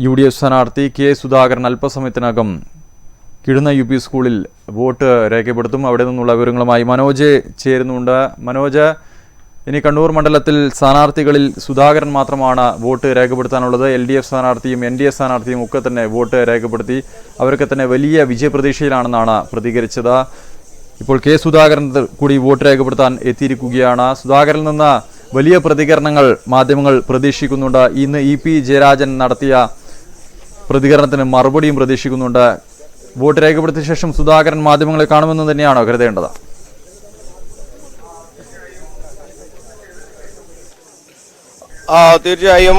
U D F സ്ഥാനാർത്ഥി K Sudhakaran അല്പസമയത്തിനകം Kizhunna U P സ്കൂളിൽ വോട്ട് രേഖപ്പെടുത്തും. അവിടെ നിന്നുള്ള വിവരങ്ങളുമായി മനോജ് ചേരുന്നുണ്ട്. മനോജ് ഇനി കണ്ണൂർ മണ്ഡലത്തിൽ സ്ഥാനാർത്ഥികളിൽ സുധാകരൻ മാത്രമാണ് വോട്ട് രേഖപ്പെടുത്താനുള്ളത്. എൽ ഡി എഫ് സ്ഥാനാർത്ഥിയും എൻ ഡി എ സ്ഥാനാർത്ഥിയും ഒക്കെ തന്നെ വോട്ട് രേഖപ്പെടുത്തി അവരൊക്കെ തന്നെ വലിയ വിജയപ്രതീക്ഷയിലാണെന്നാണ് പ്രതികരിച്ചത്. ഇപ്പോൾ കെ സുധാകരൻ കൂടി വോട്ട് രേഖപ്പെടുത്താൻ എത്തിയിരിക്കുകയാണ്. സുധാകരൻ നിന്ന് വലിയ പ്രതികരണങ്ങൾ മാധ്യമങ്ങൾ പ്രതീക്ഷിക്കുന്നുണ്ട്. ഇന്ന് ഇ പി ജയരാജൻ നടത്തിയ പ്രതികരണത്തിന് മറുപടിയും പ്രതീക്ഷിക്കുന്നുണ്ട്. വോട്ട് രേഖപ്പെടുത്തിയ ശേഷം സുധാകരൻ മാധ്യമങ്ങളെ കാണുമെന്ന് തന്നെയാണോ കരുതേണ്ടത്. തീർച്ചയായും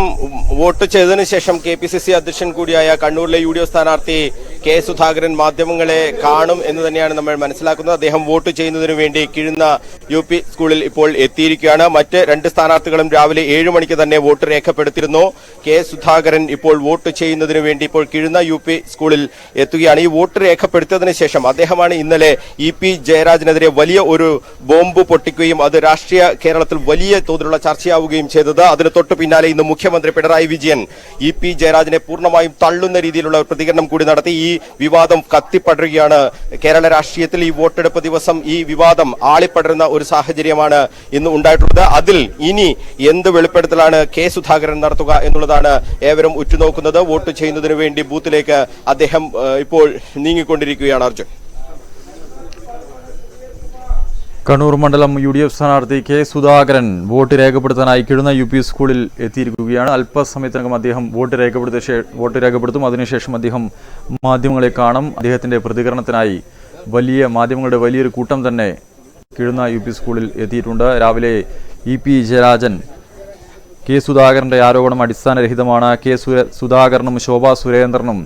വോട്ട് ചെയ്തതിനു ശേഷം കെ പി സി സി അധ്യക്ഷൻ കൂടിയായ കണ്ണൂരിലെ യു ഡി എഫ് സ്ഥാനാർത്ഥി കെ സുധാകരൻ മാധ്യമങ്ങളെ കാണും എന്ന് തന്നെയാണ് നമ്മൾ മനസ്സിലാക്കുന്നത്. അദ്ദേഹം വോട്ട് ചെയ്യുന്നതിനു വേണ്ടി കിഴുന്ന യു പി സ്കൂളിൽ ഇപ്പോൾ എത്തിയിരിക്കുകയാണ്. മറ്റ് രണ്ട് സ്ഥാനാർത്ഥികളും രാവിലെ ഏഴ് മണിക്ക് തന്നെ വോട്ട് രേഖപ്പെടുത്തിയിരുന്നു. കെ സുധാകരൻ ഇപ്പോൾ വോട്ട് ചെയ്യുന്നതിനു വേണ്ടി ഇപ്പോൾ കിഴുന്ന യു പി സ്കൂളിൽ എത്തുകയാണ്. ഈ വോട്ട് രേഖപ്പെടുത്തിയതിന് ശേഷം അദ്ദേഹമാണ് ഇന്നലെ ഇ പി ജയരാജനെതിരെ വലിയ ഒരു ബോംബ് പൊട്ടിക്കുകയും അത് രാഷ്ട്രീയ കേരളത്തിൽ വലിയ തോതിലുള്ള ചർച്ചയാവുകയും ചെയ്തത്. അതിന് തൊട്ടു പിന്നാലെ ഇന്ന് മുഖ്യമന്ത്രി പിണറായി വിജയൻ ഇ പി ജയരാജനെ പൂർണമായും തള്ളുന്ന രീതിയിലുള്ള പ്രതികരണം കൂടി നടത്തി. ഈ വിവാദം കത്തിപ്പടരുകയാണ്. കേരള രാഷ്ട്രീയത്തിൽ ഈ വോട്ടെടുപ്പ് ദിവസം ഈ വിവാദം ആളിപ്പടരുന്ന ഒരു സാഹചര്യമാണ് ഇന്ന് ഉണ്ടായിട്ടുള്ളത്. അതിൽ ഇനി എന്ത് വെളിപ്പെടുത്തലാണ് കെ സുധാകരൻ നടത്തുക എന്നുള്ളതാണ് ഏവരും ഉറ്റുനോക്കുന്നത്. വോട്ട് ചെയ്യുന്നതിന് വേണ്ടി ബൂത്തിലേക്ക് അദ്ദേഹം ഇപ്പോൾ നീങ്ങിക്കൊണ്ടിരിക്കുകയാണ് അർജുൻ. കണ്ണൂർ മണ്ഡലം യു ഡി എഫ് സ്ഥാനാർത്ഥി കെ സുധാകരൻ വോട്ട് രേഖപ്പെടുത്താനായി കിഴുന്ന യു പി സ്കൂളിൽ എത്തിയിരിക്കുകയാണ്. അല്പസമയത്തിനകം അദ്ദേഹം വോട്ട് രേഖപ്പെടുത്തിയ വോട്ട് രേഖപ്പെടുത്തും. അതിനുശേഷം അദ്ദേഹം മാധ്യമങ്ങളെ കാണും. അദ്ദേഹത്തിന്റെ പ്രതികരണത്തിനായി വലിയ മാധ്യമങ്ങളുടെ വലിയൊരു കൂട്ടം തന്നെ കിഴുന്ന യു പി സ്കൂളിൽ എത്തിയിട്ടുണ്ട്. രാവിലെ ഇ പി ജയരാജൻ കെ സുധാകരന്റെ ആരോപണം അടിസ്ഥാനരഹിതമാണ്. കെ സുധാകരനും ശോഭാ സുരേന്ദ്രനും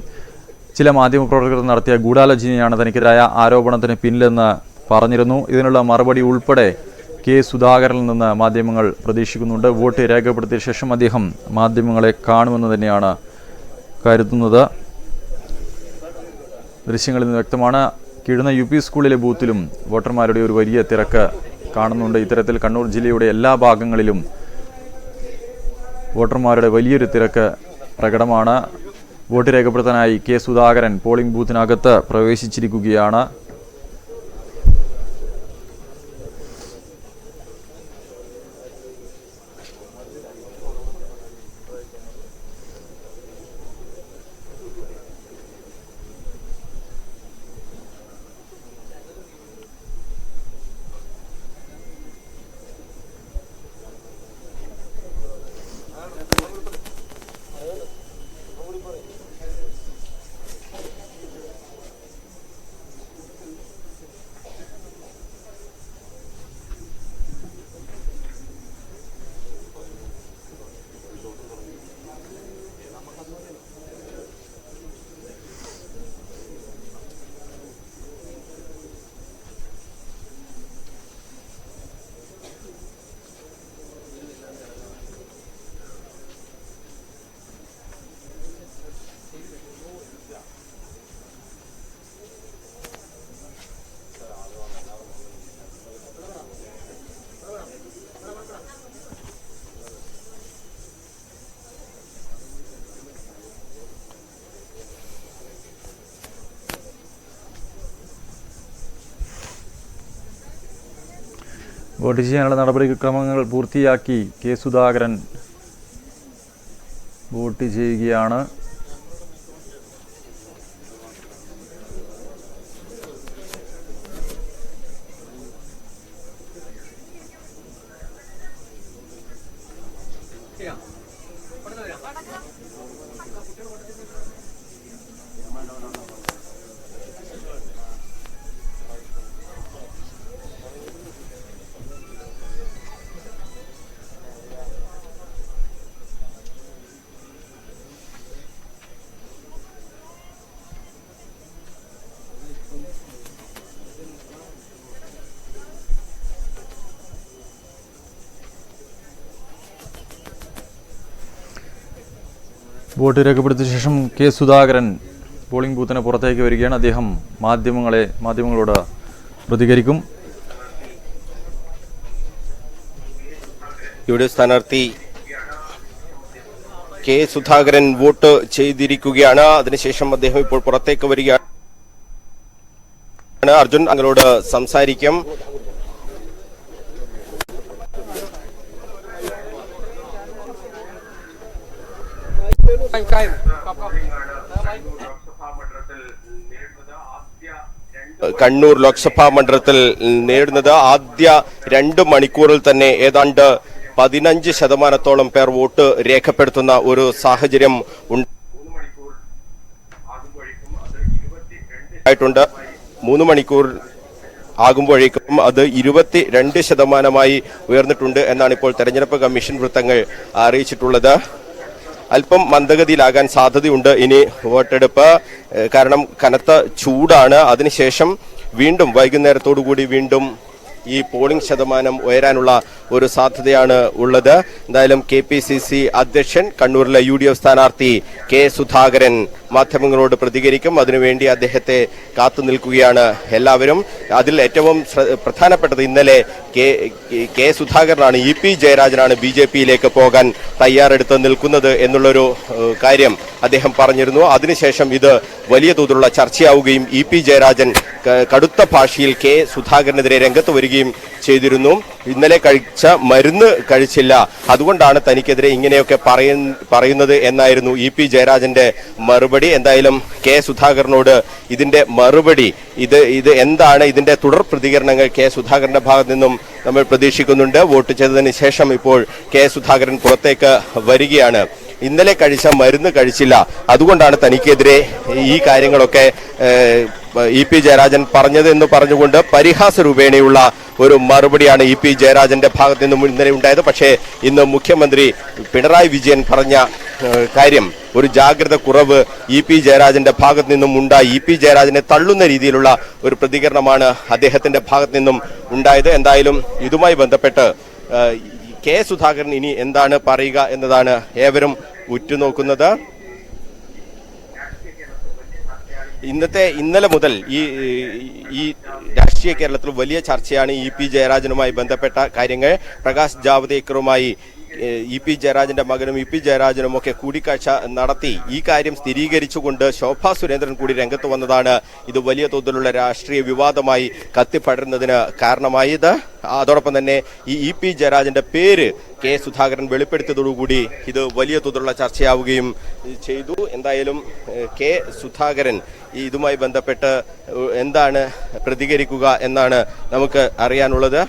ചില മാധ്യമപ്രവർത്തകർ നടത്തിയ ഗൂഢാലോചനയാണ് തനിക്കെതിരായ ആരോപണത്തിന് പിന്നിലെന്ന് പറഞ്ഞിരുന്നു. ഇതിനുള്ള മറുപടി ഉൾപ്പെടെ കെ സുധാകരൻ നിന്ന് മാധ്യമങ്ങൾ പ്രതീക്ഷിക്കുന്നുണ്ട്. വോട്ട് രേഖപ്പെടുത്തിയ ശേഷം അദ്ദേഹം മാധ്യമങ്ങളെ കാണുമെന്ന് തന്നെയാണ് കരുതുന്നത്. ദൃശ്യങ്ങളിൽ നിന്ന് വ്യക്തമാണ്. കിഴുന്ന യു പി സ്കൂളിലെ ബൂത്തിലും വോട്ടർമാരുടെ ഒരു വലിയ തിരക്ക് കാണുന്നുണ്ട്. ഇത്തരത്തിൽ കണ്ണൂർ ജില്ലയുടെ എല്ലാ ഭാഗങ്ങളിലും വോട്ടർമാരുടെ വലിയൊരു തിരക്ക് പ്രകടമാണ്. വോട്ട് രേഖപ്പെടുത്താനായി കെ സുധാകരൻ പോളിംഗ് ബൂത്തിനകത്ത് പ്രവേശിച്ചിരിക്കുകയാണ്. വോട്ട് ചെയ്യാനുള്ള നടപടിക്രമങ്ങൾ പൂർത്തിയാക്കി കെ സുധാകരൻ. വോട്ട് ചെയ്യുകയാണ്. വോട്ട് രേഖപ്പെടുത്തിയ ശേഷം കെ സുധാകരൻ പോളിംഗ് ബൂത്തിന് പുറത്തേക്ക് വരികയാണ്. അദ്ദേഹം മാധ്യമങ്ങളെ മാധ്യമങ്ങളോട് പ്രതികരിക്കും. യു സ്ഥാനാർത്ഥി കെ സുധാകരൻ വോട്ട് ചെയ്തിരിക്കുകയാണ്. അതിനുശേഷം അദ്ദേഹം ഇപ്പോൾ പുറത്തേക്ക് വരികയാണ്. അർജുൻ അങ്ങോട് സംസാരിക്കും. കണ്ണൂർ ലോക്സഭാ മണ്ഡലത്തിൽ നേടുന്നത് ആദ്യ രണ്ട് മണിക്കൂറിൽ തന്നെ ഏതാണ്ട് പതിനഞ്ച് ശതമാനത്തോളം പേർ വോട്ട് രേഖപ്പെടുത്തുന്ന ഒരു സാഹചര്യം ഉണ്ട്. ആയിട്ടുണ്ട്. മൂന്ന് മണിക്കൂർ ആകുമ്പോഴേക്കും അത് ഇരുപത്തി രണ്ട് ശതമാനമായി ഉയർന്നിട്ടുണ്ട് എന്നാണ് ഇപ്പോൾ തെരഞ്ഞെടുപ്പ് കമ്മീഷൻ വൃത്തങ്ങൾ അറിയിച്ചിട്ടുള്ളത്. അല്പം മന്ദഗതിയിലാകാൻ സാധ്യതയുണ്ട് ഇനി വോട്ടെടുപ്പ്. കാരണം കനത്ത ചൂടാണ്. അതിനുശേഷം വീണ്ടും വൈകുന്നേരത്തോടു കൂടി വീണ്ടും ഈ പോളിംഗ് ശതമാനം ഉയരാനുള്ള ഒരു സാധ്യതയാണ് ഉള്ളത്. എന്തായാലും കെ പി സി സി അധ്യക്ഷൻ കണ്ണൂരിലെ യു ഡി എഫ് സ്ഥാനാർത്ഥി കെ സുധാകരൻ മാധ്യമങ്ങളോട് പ്രതികരിക്കും. അതിനുവേണ്ടി അദ്ദേഹത്തെ കാത്തു നിൽക്കുകയാണ് എല്ലാവരും. അതിൽ ഏറ്റവും പ്രധാനപ്പെട്ടത് ഇന്നലെ കെ കെ സുധാകരനാണ് ഇ പി ജയരാജനാണ് ബി ജെ പിയിലേക്ക് പോകാൻ തയ്യാറെടുത്ത് നിൽക്കുന്നത് എന്നുള്ളൊരു കാര്യം അദ്ദേഹം പറഞ്ഞിരുന്നു. അതിനുശേഷം ഇത് വലിയ തോതിലുള്ള ചർച്ചയാവുകയും ഇ പി ജയരാജൻ കടുത്ത ഭാഷയിൽ കെ സുധാകരനെതിരെ രംഗത്ത് വരികയും ചെയ്തിരുന്നു. ഇന്നലെ കഴിച്ച മരുന്ന് കഴിച്ചില്ല. അതുകൊണ്ടാണ് തനിക്കെതിരെ ഇങ്ങനെയൊക്കെ പറയ- പറയുന്നത് എന്നായിരുന്നു ഇ പി ജയരാജന്റെ മറുപടി. എന്തായാലും കെ സുധാകരനോട് ഇതിന്റെ മറുപടി ഇത് ഇത് എന്താണ് ഇതിന്റെ തുടർ പ്രതികരണങ്ങൾ കെ സുധാകരന്റെ ഭാഗത്ത് നിന്നും നമ്മൾ പ്രതീക്ഷിക്കുന്നുണ്ട്. വോട്ട് ചെയ്തതിന് ശേഷം ഇപ്പോൾ കെ സുധാകരൻ പുറത്തേക്ക് വരികയാണ്. ഇന്നലെ കഴിച്ച മരുന്ന് കഴിച്ചില്ല. അതുകൊണ്ടാണ് തനിക്കെതിരെ ഈ കാര്യങ്ങളൊക്കെ ഇ പി ജയരാജൻ പറഞ്ഞത് എന്ന് പറഞ്ഞുകൊണ്ട് പരിഹാസ രൂപേണയുള്ള ഒരു മറുപടിയാണ് ഇ പി ജയരാജന്റെ ഭാഗത്ത് നിന്നും ഇന്നലെ ഉണ്ടായത്. പക്ഷേ ഇന്ന് മുഖ്യമന്ത്രി പിണറായി വിജയൻ പറഞ്ഞ കാര്യം ഒരു ജാഗ്രത കുറവ് ഇ പി ജയരാജന്റെ ഭാഗത്ത് നിന്നും ഉണ്ടായി. ഇ പി ജയരാജനെ തള്ളുന്ന രീതിയിലുള്ള ഒരു പ്രതികരണമാണ് അദ്ദേഹത്തിന്റെ ഭാഗത്ത് നിന്നും ഉണ്ടായത്. എന്തായാലും ഇതുമായി ബന്ധപ്പെട്ട് കെ സുധാകരൻ ഇനി എന്താണ് പറയുക എന്നതാണ് ഏവരും ഉറ്റുനോക്കുന്നത്. ഇന്നത്തെ ഇന്നലെ മുതൽ ഈ ഈ രാഷ്ട്രീയ കേരളത്തിൽ വലിയ ചർച്ചയാണ് ഇ പി ജയരാജനുമായി ബന്ധപ്പെട്ട കാര്യങ്ങൾ. പ്രകാശ് ജാവ്ദേക്കറുമായി ഇ പി ജയരാജന്റെ മകനും ഇ പി ജയരാജനും ഒക്കെ കൂടിക്കാഴ്ച നടത്തി. ഈ കാര്യം സ്ഥിരീകരിച്ചുകൊണ്ട് ശോഭാ സുരേന്ദ്രൻ കൂടി രംഗത്ത് വന്നതാണ്. ഇത് വലിയ തോതിലുള്ള രാഷ്ട്രീയ വിവാദമായി കത്തിപ്പടരുന്നതിന് കാരണമായത് അതോടൊപ്പം തന്നെ ഈ ഇ പി ജയരാജന്റെ പേര് കെ സുധാകരൻ വെളിപ്പെടുത്തിയതോടുകൂടി ഇത് വലിയ തോതിലുള്ള ചർച്ചയാവുകയും ചെയ്തു. എന്തായാലും കെ സുധാകരൻ ഇതുമായി ബന്ധപ്പെട്ട് എന്താണ് പ്രതികരിക്കുക എന്നാണ് നമുക്ക് അറിയാനുള്ളത്.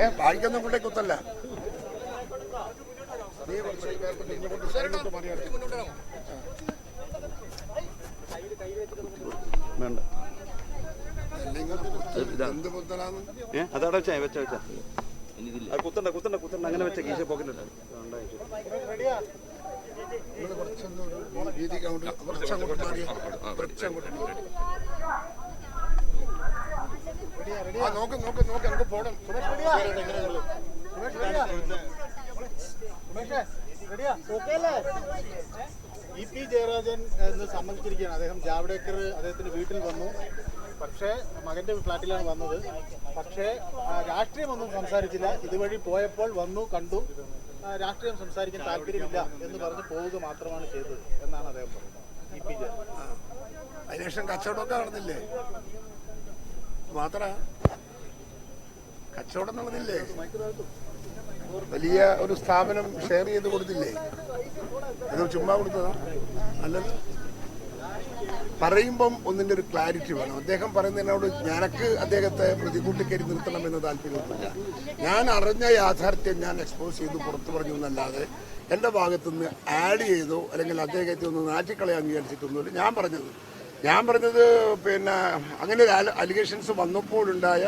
ഏ വായിക്കൊന്നും കൊണ്ടേ കുത്തല്ല. നീ കുറച്ച് ഏ അതവിടെ വെച്ചാ വെച്ച വെച്ച കുത്തണ്ട കുത്തണ്ട കുത്തണ്ട. അങ്ങനെ വെച്ച കീശ പോക്കറ്റില്ല നിങ്ങൾ കുറച്ചൊന്ന് ഒരു വീതിക്ക് അങ്ങോട്ട് കുറച്ചങ്ങോട്ട് മാറി കുറച്ചങ്ങോട്ട് മാറി ആ നോക്ക് നോക്ക് നോക്ക് നമുക്ക് ഇ പി ജയരാജൻ എന്ന് സമ്മതിച്ചിരിക്കുകയാണ്. അദ്ദേഹം ജാവ്ഡേക്കർ അദ്ദേഹത്തിന്റെ വീട്ടിൽ വന്നു. പക്ഷേ മകന്റെ ഫ്ലാറ്റിലാണ് വന്നത്. പക്ഷേ രാഷ്ട്രീയമൊന്നും സംസാരിച്ചില്ല. ഇതുവഴി പോയപ്പോൾ വന്നു കണ്ടു. രാഷ്ട്രീയം സംസാരിക്കാൻ താല്പര്യമില്ല എന്ന് പറഞ്ഞ് പോവുക മാത്രമാണ് ചെയ്തത് എന്നാണ് അദ്ദേഹം പറഞ്ഞത് ഇ പി ജയരാജൻ. അതിനുശേഷം കച്ചവടമൊക്കെ നടന്നില്ലേ? മാത്ര. കച്ചവടം നടന്നില്ലേ വലിയ ഒരു സ്ഥാപനം ഷെയർ ചെയ്ത് കൊടുത്തില്ലേ? അത് ചുമ്മാ കൊടുത്തതാ? അല്ലത് പറയുമ്പം ഒന്നിന്റെ ഒരു ക്ലാരിറ്റി വേണം. അദ്ദേഹം പറയുന്നതിനോട് ഞാനക്ക് അദ്ദേഹത്തെ പ്രതികൂട്ടിക്കരി നിർത്തണം എന്ന് താല്പര്യമൊന്നുമില്ല ഞാൻ അറിഞ്ഞ യാഥാർത്ഥ്യം ഞാൻ എക്സ്പോസ് ചെയ്ത് പുറത്തു പറഞ്ഞു എന്നല്ലാതെ എന്റെ ഭാഗത്തുനിന്ന് ആഡ് ചെയ്തോ അല്ലെങ്കിൽ അദ്ദേഹത്തെ ഒന്ന് നാറ്റിക്കളയാൻ വിചാരിച്ചിട്ടൊന്നുമില്ല. ഞാൻ പറഞ്ഞത് ഞാൻ പറഞ്ഞത് പിന്നെ അങ്ങനെ അലിഗേഷൻസ് വന്നപ്പോഴുണ്ടായ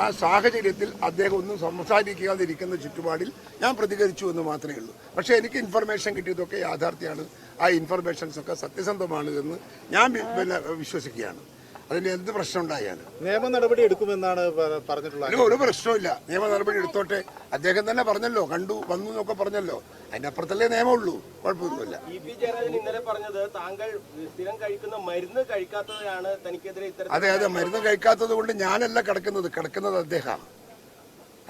ആ സാഹചര്യത്തിൽ അദ്ദേഹം ഒന്നും സംസാരിക്കാതിരിക്കുന്ന ചുറ്റുപാടിൽ ഞാൻ പ്രതികരിച്ചു എന്ന് മാത്രമേ ഉള്ളൂ. പക്ഷേ എനിക്ക് ഇൻഫർമേഷൻ കിട്ടിയതൊക്കെ യാഥാർത്ഥ്യമാണ്. ആ ഇൻഫർമേഷൻസ് ഒക്കെ സത്യസന്ധമാണ് എന്ന് ഞാൻ പിന്നെ വിശ്വസിക്കുകയാണ്. അതിന് എന്ത് പ്രശ്നം ഉണ്ടായാലും നിയമ നടപടി എടുക്കുമെന്നാണ് പറഞ്ഞിട്ടുള്ളത് ഒരു പ്രശ്നമില്ല നിയമ നടപടി എടുത്തോട്ടെ. അദ്ദേഹം തന്നെ പറഞ്ഞല്ലോ കണ്ടു വന്നു എന്നൊക്കെ പറഞ്ഞല്ലോ. അതിനപ്പുറത്തല്ലേ നിയമമുള്ളൂ. കുഴപ്പമൊന്നുമില്ല. ഇ പി ജയരാജൻ ഇന്നലെ പറഞ്ഞത് താങ്കൾ സ്ഥിരം കഴിക്കുന്ന മരുന്ന് കഴിക്കാത്തതാണ് തനിക്കെതിരെ അതെ അതെ. മരുന്ന് കഴിക്കാത്തത് കൊണ്ട് ഞാനല്ല കിടക്കുന്നത്. കിടക്കുന്നത് അദ്ദേഹമാണ്.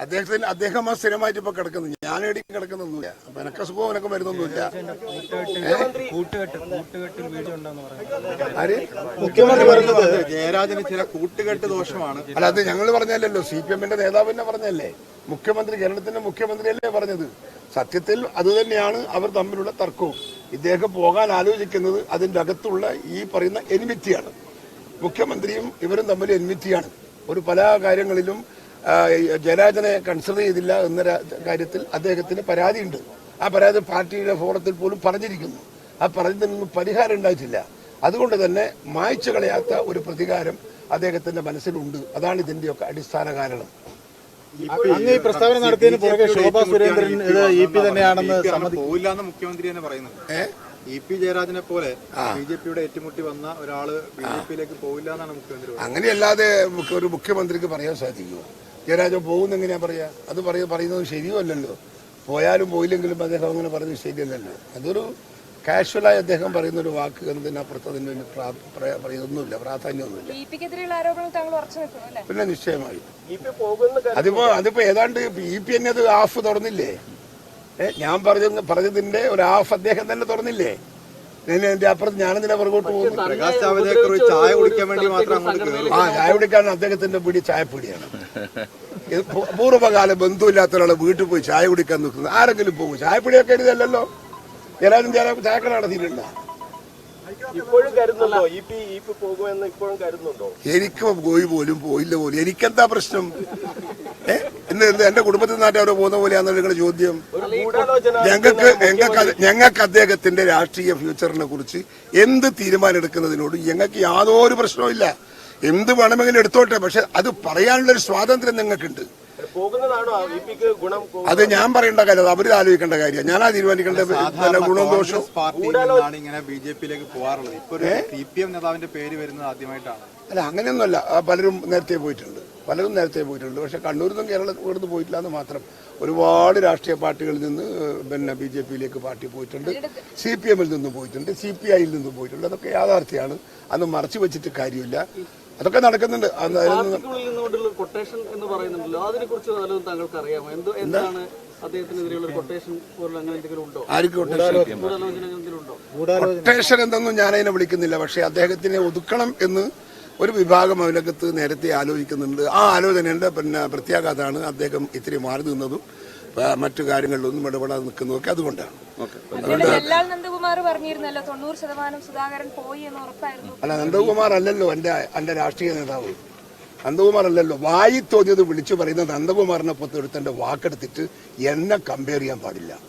അദ്ദേഹത്തിന് അദ്ദേഹം ആ സ്ഥിരമായിട്ട് ഇപ്പൊ കിടക്കുന്നു. ഞാൻ എവിടേക്കും കിടക്കുന്നൊന്നുമില്ല. അപ്പൊ എനക്ക് സുഖവും എനക്ക് മരുന്നൊന്നുമില്ല. ആര്? മുഖ്യമന്ത്രി പറഞ്ഞത് ജയരാജന് ചില കൂട്ടുകെട്ട് ദോഷമാണ്. അല്ല അത് ഞങ്ങൾ പറഞ്ഞല്ലോ സി പി എമ്മിന്റെ നേതാവ് തന്നെ പറഞ്ഞല്ലേ മുഖ്യമന്ത്രി കേരളത്തിന്റെ മുഖ്യമന്ത്രിയല്ലേ പറഞ്ഞത്. സത്യത്തിൽ അത് തന്നെയാണ് അവർ തമ്മിലുള്ള തർക്കവും. ഇദ്ദേഹം പോകാൻ ആലോചിക്കുന്നത് അതിന്റെ അകത്തുള്ള ഈ പറയുന്ന എനിമിറ്റിയാണ് മുഖ്യമന്ത്രിയും ഇവരും തമ്മിൽ എനിമിറ്റിയാണ് ഒരു പല കാര്യങ്ങളിലും ജയരാജനെ കൺസിഡർ ചെയ്തില്ല എന്ന കാര്യത്തിൽ അദ്ദേഹത്തിന് പരാതിയുണ്ട്. ആ പരാതി പാർട്ടിയുടെ ഫോറത്തിൽ പോലും പറഞ്ഞിരിക്കുന്നു. ആ പറഞ്ഞതിനൊന്നും പരിഹാരം ഉണ്ടായിട്ടില്ല. അതുകൊണ്ട് തന്നെ മായ്ച്ചു കളയാത്ത ഒരു പ്രതികാരം അദ്ദേഹത്തിന്റെ മനസ്സിലുണ്ട്. അതാണ് ഇതിന്റെയൊക്കെ അടിസ്ഥാന കാരണം. അങ്ങ് ഈ പ്രസ്താവന നടത്തിയതിന് പുറകെ ശോഭാ സുരേന്ദ്രൻ ഇത് ഇ പി തന്നെയാണെന്ന് സമ്മതി പോയില്ല എന്ന് മുഖ്യമന്ത്രി തന്നെ പറയുന്നത്. ഏ? ഇ പി ജയരാജനെ പോലെ ബി ജെ പിയുടെ ഏറ്റുമുട്ടി വന്ന ഒരാൾ ബി ജെ പിയിലേക്ക് പോയില്ല എന്നാണ് മുഖ്യമന്ത്രി അങ്ങനെയല്ലാതെ ഒരു മുഖ്യമന്ത്രിക്ക് പറയാൻ സാധിക്കുമോ? ജയരാജൻ പോകുന്ന എങ്ങനെയാ പറയാ? അത് പറയ പറയുന്നത് ശരിയുമല്ലല്ലോ പോയാലും പോയില്ലെങ്കിലും അദ്ദേഹം അങ്ങനെ പറയുന്നത് ശരിയല്ലല്ലോ. അതൊരു കാഷ്വലായി അദ്ദേഹം പറയുന്ന ഒരു വാക്ക് എന്നതിനപ്പുറത്ത് അതിന് പറയുന്നൊന്നുമില്ല പ്രാധാന്യമൊന്നുമില്ല. പിന്നെ നിശ്ചയമായി. അതിപ്പോ അതിപ്പോ ഏതാണ്ട് ഇ പി എന്നെ അത് ഹാഫ് തുറന്നില്ലേ? ഞാൻ പറഞ്ഞ പറഞ്ഞതിന്റെ ഒരു ഹാഫ് അദ്ദേഹം തന്നെ തുറന്നില്ലേ? ഞാൻ എന്റെ അപ്പുറത്ത് ഞാനെന്തിനാ പുറകോട്ട് പോകുന്നു പ്രകാശ് ജാവദേക്കർ ചായ കുടിക്കാൻ വേണ്ടി മാത്രം അങ്ങോട്ട് കയറും ആ ചായ കുടിക്കാൻ അദ്ദേഹത്തിന്റെ പിടി ചായപ്പൊടിയാണ്. ഇത് പൂ- പൂർവകാല ബന്ധുവില്ലാത്ത ഒരാളെ വീട്ടിൽ പോയി ചായ കുടിക്കാൻ നിൽക്കുന്നത് ആരെങ്കിലും പോകും. ചായപ്പൊടിയൊക്കെ എഴുതല്ലോ എല്ലാവരും ചില ചായക്കട നടത്തിയിട്ടില്ല ഇപ്പോഴും കരുതുന്നുണ്ടോ? ഇ പി ഇ പി പോകുമെന്ന് ഇപ്പോഴും കരുതുന്നുണ്ടോ? എനിക്ക് പോയി പോലും പോയില്ല പോലും. എനിക്കെന്താ പ്രശ്നം? എന്ത് എന്റെ കുടുംബത്തിൽ നിന്നായിട്ട് അവിടെ പോകുന്ന പോലെയാണെന്ന് നിങ്ങളുടെ ചോദ്യം. ഞങ്ങൾക്ക് ഞങ്ങൾക്ക് ഞങ്ങൾക്ക് അദ്ദേഹത്തിന്റെ രാഷ്ട്രീയ ഫ്യൂച്ചറിനെ കുറിച്ച് എന്ത് തീരുമാനം എടുക്കുന്നതിനോട് ഞങ്ങൾക്ക് യാതൊരു പ്രശ്നവുമില്ല. എന്ത് വേണമെങ്കിലും എടുത്തോട്ടെ പക്ഷെ അത് പറയാനുള്ള ഒരു സ്വാതന്ത്ര്യം ഞങ്ങൾക്കുണ്ട്. അത് ഞാൻ പറയേണ്ട കാര്യം അത് അവർ ആലോചിക്കേണ്ട കാര്യം. ഞാനാ തീരുമാനിക്കേണ്ട ഗുണവും ദോഷവും. ഇങ്ങനെ ബി ജെ പിയിലേക്ക് പോകാറുള്ളത് ഇപ്പൊ ഒരു സി പി എം നേതാവിന്റെ പേര് വരുന്നത് ആദ്യമായിട്ടാണ്. അല്ല അങ്ങനെയൊന്നുമല്ല. പലരും നേരത്തെ പോയിട്ടുണ്ട്. പലരും നേരത്തെ പോയിട്ടുണ്ട്. പക്ഷെ കണ്ണൂരിൽ നിന്നും കേരളത്തിൽ ഇവിടുന്ന് പോയിട്ടില്ല എന്ന് മാത്രം. ഒരുപാട് രാഷ്ട്രീയ പാർട്ടികളിൽ നിന്ന് പിന്നെ ബി ജെ പിയിലേക്ക് പാർട്ടി പോയിട്ടുണ്ട്. സി പി എമ്മിൽ നിന്ന് പോയിട്ടുണ്ട്. സി പി ഐയിൽ നിന്ന് പോയിട്ടുണ്ട്. അതൊക്കെ യാഥാർത്ഥ്യമാണ്. അന്ന് മറച്ചു വെച്ചിട്ട് കാര്യമില്ല. അതൊക്കെ നടക്കുന്നുണ്ട്. കൊട്ടേഷൻ എന്ന് പറയുന്നുണ്ടല്ലോ. അതിനെ കുറിച്ച് വല്ലതും താങ്കൾക്ക് അറിയാമോ എന്തോ എന്താണ് അദ്ദേഹത്തിനെതിരെയുള്ള ഒരു കൊട്ടേഷൻ പോലുള്ള അങ്ങനെ എന്തെങ്കിലും ഉണ്ടോ? ആർക്ക് കൊട്ടേഷൻ ഉണ്ടോ? കൊട്ടേഷൻ ഞാനതിനെ വിളിക്കുന്നില്ല. പക്ഷെ അദ്ദേഹത്തിനെ ഒതുക്കണം എന്ന് ഒരു വിഭാഗം അതിനകത്ത് നേരത്തെ ആലോചിക്കുന്നുണ്ട്. ആ ആലോചനയുടെ പിന്നെ പ്രത്യാഘാതമാണ് അദ്ദേഹം ഇത്തിരി മാറി നിന്നതും മറ്റു കാര്യങ്ങളിലൊന്നും ഇടപെടാതെ നിൽക്കുന്നതൊക്കെ അതുകൊണ്ടാണ്. അതിനിടെ ദല്ലാൽ നന്ദകുമാർ പറഞ്ഞിരുന്നല്ലോ തൊണ്ണൂറ് ശതമാനം സുധാകരൻ പോയി എന്ന് ഉറപ്പായിരുന്നു. അല്ല നന്ദകുമാർ അല്ലല്ലോ എന്റെ എന്റെ രാഷ്ട്രീയ നേതാവ്. നന്ദകുമാർ അല്ലല്ലോ വായി തോന്നിയത് വിളിച്ചു പറയുന്ന നന്ദകുമാറിനെ പൊത്തെടുത്തന്റെ വാക്കെടുത്തിട്ട് എന്നെ കമ്പയർ ചെയ്യാൻ പാടില്ല.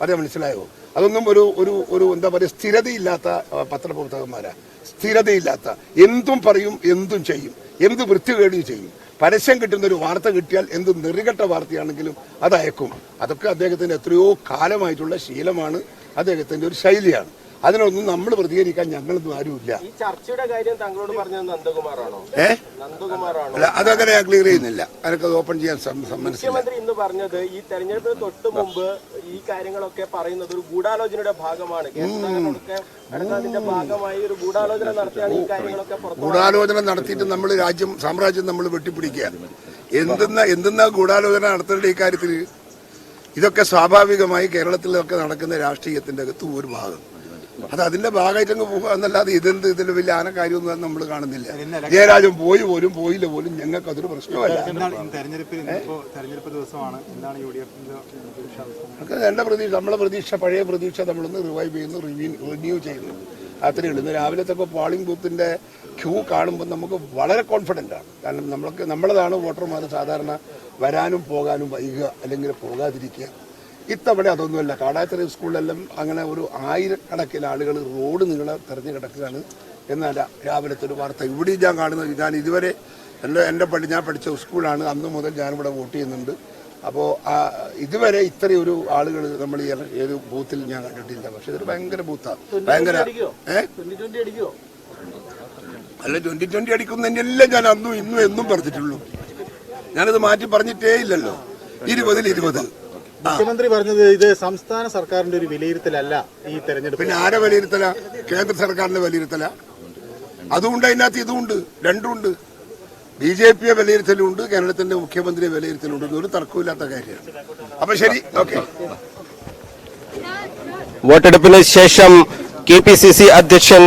പറയാൻ മനസ്സിലായോ? അതൊന്നും ഒരു ഒരു ഒരു എന്താ പറയുക സ്ഥിരതയില്ലാത്ത പത്രപ്രവർത്തകന്മാരാ. സ്ഥിരതയില്ലാത്ത. എന്തും പറയും എന്തും ചെയ്യും. എന്ത് വൃത്തികേടും ചെയ്യും. പരസ്യം കിട്ടുന്ന ഒരു വാർത്ത കിട്ടിയാൽ എന്ത് നെറികെട്ട വാർത്തയാണെങ്കിലും അത് അയക്കും അതൊക്കെ അദ്ദേഹത്തിന്റെ എത്രയോ കാലമായിട്ടുള്ള ശീലമാണ്. അദ്ദേഹത്തിന്റെ ഒരു ശൈലിയാണ്. അതിനൊന്നും നമ്മൾ പ്രതികരിക്കാൻ ഞങ്ങളൊന്നും ആരുമില്ല. ഈ ചർച്ചയുടെ കാര്യം താങ്കളോട് പറഞ്ഞത് നന്ദകുമാറാണോ? ഏ? നന്ദകുമാറാണോ? അല്ല അതങ്ങനെ ഞാൻ ക്ലിയർ ചെയ്യുന്നില്ല. അതൊക്കെ ഓപ്പൺ ചെയ്യാൻ മനസ്സില്ല മുഖ്യമന്ത്രി ഇന്ന് പറഞ്ഞത് ഈ തെരഞ്ഞെടുപ്പിന് തൊട്ട് മുമ്പ് ഈ കാര്യങ്ങളൊക്കെ പറയുന്നത് ഒരു ഗൂഢാലോചനയുടെ ഭാഗമാണ്. കേന്ദ്രങ്ങളൊക്കെ അതിന്റെ ഭാഗമായി ഒരു ഗൂഢാലോചന നടത്തിയാണ് ഈ കാര്യങ്ങളൊക്കെ പുറത്തു ഗൂഢാലോചന നടത്തിയിട്ട് നമ്മൾ രാജ്യം സാമ്രാജ്യം നമ്മൾ വെട്ടിപ്പിടിക്കുക എന്തെന്ന എന്തെന്ന ഗൂഢാലോചന നടത്തേണ്ട ഈ കാര്യത്തിൽ ഇതൊക്കെ സ്വാഭാവികമായി കേരളത്തിലൊക്കെ നടക്കുന്ന രാഷ്ട്രീയത്തിന്റെ അകത്ത് ഒരു ഭാഗം. അത് അതിന്റെ ഭാഗമായിട്ട് അങ്ങ് പോകുക എന്നല്ലാതെ ഇതെന്ത് ഇതിൽ വലിയ ആന കാര്യമൊന്നും നമ്മൾ കാണുന്നില്ല. ജയരാജൻ പോയി പോലും പോയില്ല പോലും ഞങ്ങൾക്ക് അതൊരു പ്രശ്നമല്ല. എന്റെ പ്രതീക്ഷ നമ്മളെ പ്രതീക്ഷ പഴയ പ്രതീക്ഷ നമ്മളൊന്ന് റിവൈവ് ചെയ്യുന്നു റിന്യൂ ചെയ്യുന്നു. അത്രയേ ഉള്ളൂ. ഇന്ന് രാവിലത്തെ പോളിംഗ് ബൂത്തിന്റെ ക്യൂ കാണുമ്പോൾ നമുക്ക് വളരെ കോൺഫിഡന്റ് ആണ്. കാരണം നമ്മൾക്ക് നമ്മളതാണ് വോട്ടർമാർ സാധാരണ വരാനും പോകാനും വൈകുക അല്ലെങ്കിൽ പോകാതിരിക്കുക. ഇത്തവണ അതൊന്നുമല്ല. കാടാച്ചിറ സ്കൂളിലെല്ലാം അങ്ങനെ ഒരു ആയിരക്കണക്കിന് ആളുകൾ റോഡ് നീളെ തെരഞ്ഞു കിടക്കുകയാണ്. എന്നാൽ രാവിലത്തെ ഒരു വാർത്ത ഇവിടെ ഞാൻ കാണുന്നത് ഞാൻ ഇതുവരെ എന്റെ എന്റെ പഠി ഞാൻ പഠിച്ച സ്കൂളാണ്. അന്ന് മുതൽ ഞാനിവിടെ വോട്ട് ചെയ്യുന്നുണ്ട്. അപ്പോൾ ആ ഇതുവരെ ഇത്രയും ഒരു ആളുകൾ നമ്മൾ ഈ ഏത് ബൂത്തിൽ ഞാൻ കണ്ടിട്ടില്ല. പക്ഷെ ഇതൊരു ഭയങ്കര ബൂത്താണ് ഭയങ്കര ഏഹ് അല്ല ട്വന്റി ട്വന്റി അടിക്കുന്നതിനെല്ലാം ഞാൻ അന്നും ഇന്നും എന്നും പറഞ്ഞിട്ടുള്ളൂ. ഞാനത് മാറ്റി പറഞ്ഞിട്ടേ ഇല്ലല്ലോ. ഇരുപതിൽ ഇരുപത് മുഖ്യമന്ത്രി പറഞ്ഞത് ഇത് സംസ്ഥാന സർക്കാരിന്റെ ഒരു വിലയിരുത്തലല്ല ഈ തെരഞ്ഞെടുപ്പ്. പിന്നെ ആരെ വിലയിരുത്തല? കേന്ദ്ര സർക്കാരിന്റെ വിലയിരുത്തല. അതുകൊണ്ട് അതിനകത്ത് ഇതുമുണ്ട് രണ്ടുമുണ്ട് ബി ജെ പിയെ വിലയിരുത്തലുണ്ട് കേരളത്തിന്റെ മുഖ്യമന്ത്രിയെ വിലയിരുത്തലുണ്ട്. ഇതൊരു തർക്കമില്ലാത്ത കാര്യമാണ്. അപ്പൊ ശരി ഓക്കെ. വോട്ടെടുപ്പിന് ശേഷം കെ പി സി സി അധ്യക്ഷൻ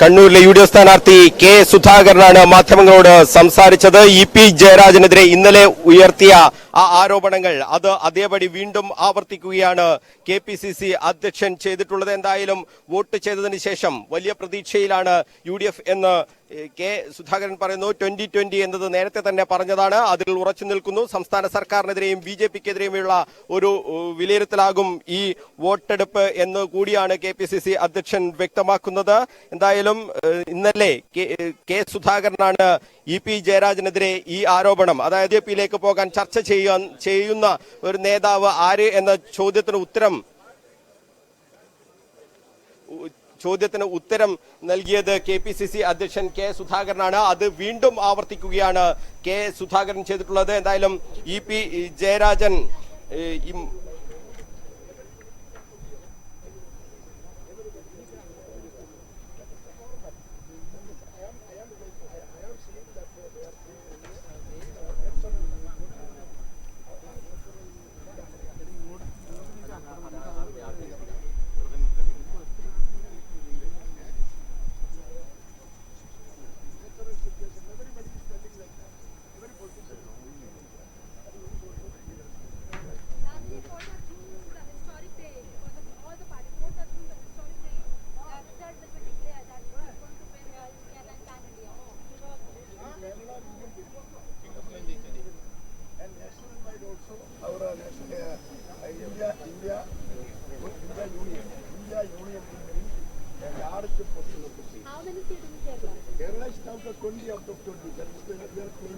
കണ്ണൂരിലെ യു ഡി എഫ് സ്ഥാനാർത്ഥി കെ സുധാകരനാണ് മാധ്യമങ്ങളോട് സംസാരിച്ചത്. ഇ പി ജയരാജനെതിരെ ഇന്നലെ ഉയർത്തിയ ആ ആരോപണങ്ങൾ അത് അതേപടി വീണ്ടും ആവർത്തിക്കുകയാണ്. കെ പി സി സി അധ്യക്ഷൻ ചെയ്തിട്ടുള്ളത് എന്തായാലും വോട്ട് ചെയ്തതിന് ശേഷം വലിയ പ്രതീക്ഷയിലാണ് യു ഡി എഫ് എന്ന് കെ സുധാകരൻ പറയുന്നു ട്വന്റി ട്വന്റി എന്നത് നേരത്തെ തന്നെ പറഞ്ഞതാണ്. അതിൽ ഉറച്ചു നിൽക്കുന്നു. സംസ്ഥാന സർക്കാരിനെതിരെയും ബി ജെ പിക്കെതിരെയുമുള്ള ഒരു വിലയിരുത്തലാകും ഈ വോട്ടെടുപ്പ് എന്ന് കൂടിയാണ് കെ പി സി സി അധ്യക്ഷൻ വ്യക്തമാക്കുന്നത്. എന്തായാലും ഇന്നലെ കെ- സുധാകരനാണ് ഇ പി ജയരാജനെതിരെ ഈ ആരോപണം അതായത് പിയിലേക്ക് പോകാൻ ചർച്ച ചെയ്യുന്ന ഒരു നേതാവ് ആര് എന്ന ചോദ്യത്തിന് ഉത്തരം ചോദ്യത്തിന് ഉത്തരം നൽകിയത് കെ പി സി സി അധ്യക്ഷൻ കെ സുധാകരനാണ്. അത് വീണ്ടും ആവർത്തിക്കുകയാണ് കെ സുധാകരൻ ചെയ്തിട്ടുള്ളത്. എന്തായാലും E P Jayarajan Garaj tam da konu yap doktor diyor. Kendisi.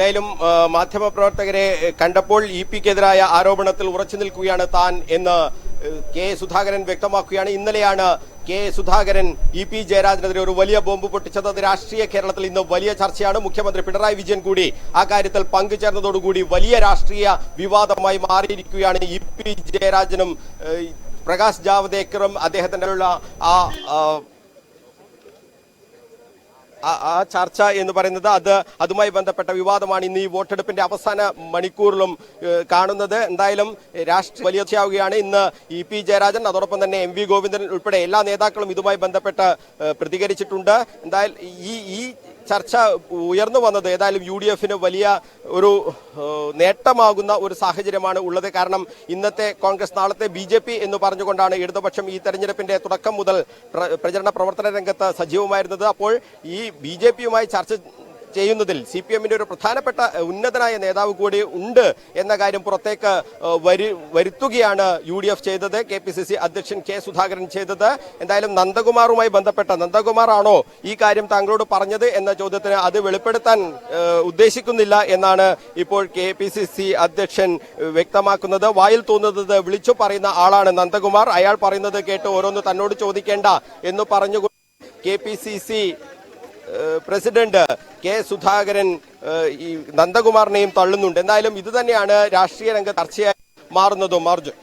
എന്തായാലും മാധ്യമപ്രവർത്തകരെ കണ്ടപ്പോൾ ഇ പിക്കെതിരായ ആരോപണത്തിൽ ഉറച്ചു നിൽക്കുകയാണ് താൻ എന്ന് കെ സുധാകരൻ വ്യക്തമാക്കുകയാണ്. ഇന്നലെയാണ് കെ സുധാകരൻ ഇ പി ജയരാജനെതിരെ ഒരു വലിയ ബോംബ് പൊട്ടിച്ചത്. അത് രാഷ്ട്രീയ കേരളത്തിൽ ഇന്ന് വലിയ ചർച്ചയാണ്. മുഖ്യമന്ത്രി പിണറായി വിജയൻ കൂടി ആ കാര്യത്തിൽ പങ്കുചേർന്നതോടുകൂടി വലിയ രാഷ്ട്രീയ വിവാദമായി മാറിയിരിക്കുകയാണ് ഇ പി ജയരാജനും പ്രകാശ് ജാവദേക്കറും അദ്ദേഹത്തിന്റെ ആ ആ, ചർച്ച എന്ന് പറയുന്നത് അത് അതുമായി ബന്ധപ്പെട്ട വിവാദമാണ് ഇന്ന് ഈ വോട്ടെടുപ്പിന്റെ അവസാന മണിക്കൂറിലും കാണുന്നത്. എന്തായാലും രാഷ്ട്രീയ വലിയ ചർച്ചയാവുകയാണ് ഇന്ന് ഇ പി ജയരാജൻ. അതോടൊപ്പം തന്നെ എം വി ഗോവിന്ദൻ ഉൾപ്പെടെ എല്ലാ നേതാക്കളും ഇതുമായി ബന്ധപ്പെട്ട് പ്രതികരിച്ചിട്ടുണ്ട്. എന്തായാലും ഈ ഈ ചർച്ച ഉയർന്നു വന്നത് ഏതായാലും യു ഡി എഫിന് വലിയ ഒരു നേട്ടമാകുന്ന ഒരു സാഹചര്യമാണ് ഉള്ളത്. കാരണം ഇന്നത്തെ കോൺഗ്രസ് നാളത്തെ ബി ജെ പി എന്ന് പറഞ്ഞുകൊണ്ടാണ് ഇടതുപക്ഷം ഈ തെരഞ്ഞെടുപ്പിന്റെ തുടക്കം മുതൽ പ്ര- പ്രചരണ പ്രവർത്തന രംഗത്ത് സജീവമായിരുന്നത്. അപ്പോൾ ഈ ബി ജെ പിയുമായി ചർച്ച ചെയ്യുന്നതിൽ സി പി എമ്മിന്റെ ഒരു പ്രധാനപ്പെട്ട ഉന്നതനായ നേതാവ് കൂടി ഉണ്ട് എന്ന കാര്യം പുറത്തേക്ക് വരു വരുത്തുകയാണ് യു ഡി എഫ് ചെയ്തത് കെ പി സി സി അധ്യക്ഷൻ കെ സുധാകരൻ ചെയ്തത്. എന്തായാലും നന്ദകുമാറുമായി ബന്ധപ്പെട്ട നന്ദകുമാർ ആണോ ഈ കാര്യം താങ്കളോട് പറഞ്ഞത് എന്ന ചോദ്യത്തിന് അത് വെളിപ്പെടുത്താൻ ഉദ്ദേശിക്കുന്നില്ല എന്നാണ് ഇപ്പോൾ കെ പി സി സി അധ്യക്ഷൻ വ്യക്തമാക്കുന്നത്. വായിൽ തോന്നുന്നത് വിളിച്ചു പറയുന്ന ആളാണ് നന്ദകുമാർ. അയാൾ പറയുന്നത് കേട്ട് ഓരോന്ന് തന്നോട് ചോദിക്കേണ്ട എന്ന് പറഞ്ഞു K P C C president K Sudhakaran ഈ നന്ദകുമാറിനെയും തള്ളുന്നുണ്ട്. എന്തായാലും ഇത് തന്നെയാണ് രാഷ്ട്രീയ രംഗ ചർച്ചയായി മാറുന്നതും. അർജുൻ.